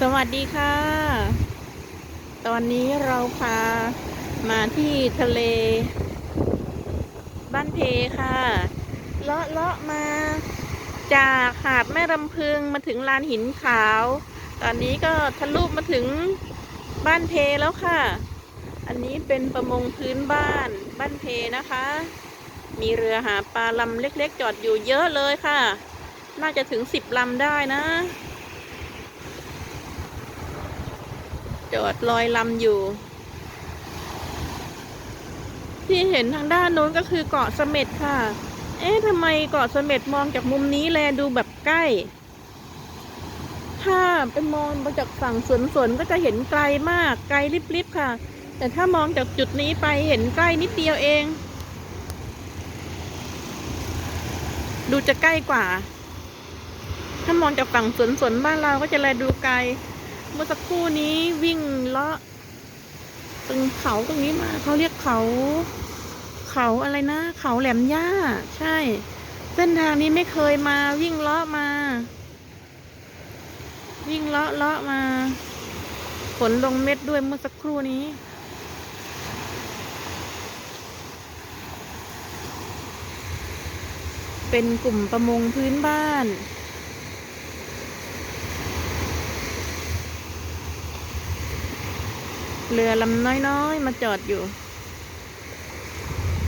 สวัสดีค่ะ ตอนนี้เราพามาที่ทะเล บ้านเพค่ะ เลาะเลาะมา จากหาดแม่ลำพึงมาถึงลานหินขาว ตอนนี้ก็ทะลุมาถึงบ้านเพแล้วค่ะ อันนี้เป็นประมงพื้นบ้านบ้านเพนะคะ มีเรือหาปลาลำเล็กๆ จอดอยู่เยอะเลยค่ะ น่าจะถึงสิบลำได้นะ จอดลอยลำอยู่ ที่เห็นทางด้านโน้นก็คือเกาะเสม็ดค่ะ เอ๊ะทำไมเกาะเสม็ดมองจากมุมนี้แลดูแบบใกล้ ถ้าเป็นมองมาจากฝั่งสวนสวนก็จะเห็นไกลมากไกลลิบๆค่ะ แต่ถ้ามองจากจุดนี้ไปเห็นใกล้นิดเดียวเอง ดูจะใกล้กว่า ถ้ามองจากฝั่งสวนสวนบ้านเราก็จะแลดูไกล เมื่อสักครู่นี้วิ่งเลาะตรงเขาตรงนี้มาเขาเรียกเขา เขาอะไรนะ เขาแหลมย่า ใช่ เส้นทางนี้ไม่เคยมาวิ่งเลาะมา วิ่งเลาะเลาะมาฝนลงเม็ดด้วยเมื่อสักครู่นี้เป็นกลุ่มประมงพื้นบ้าน เรือลำน้อยๆ มาจอดอยู่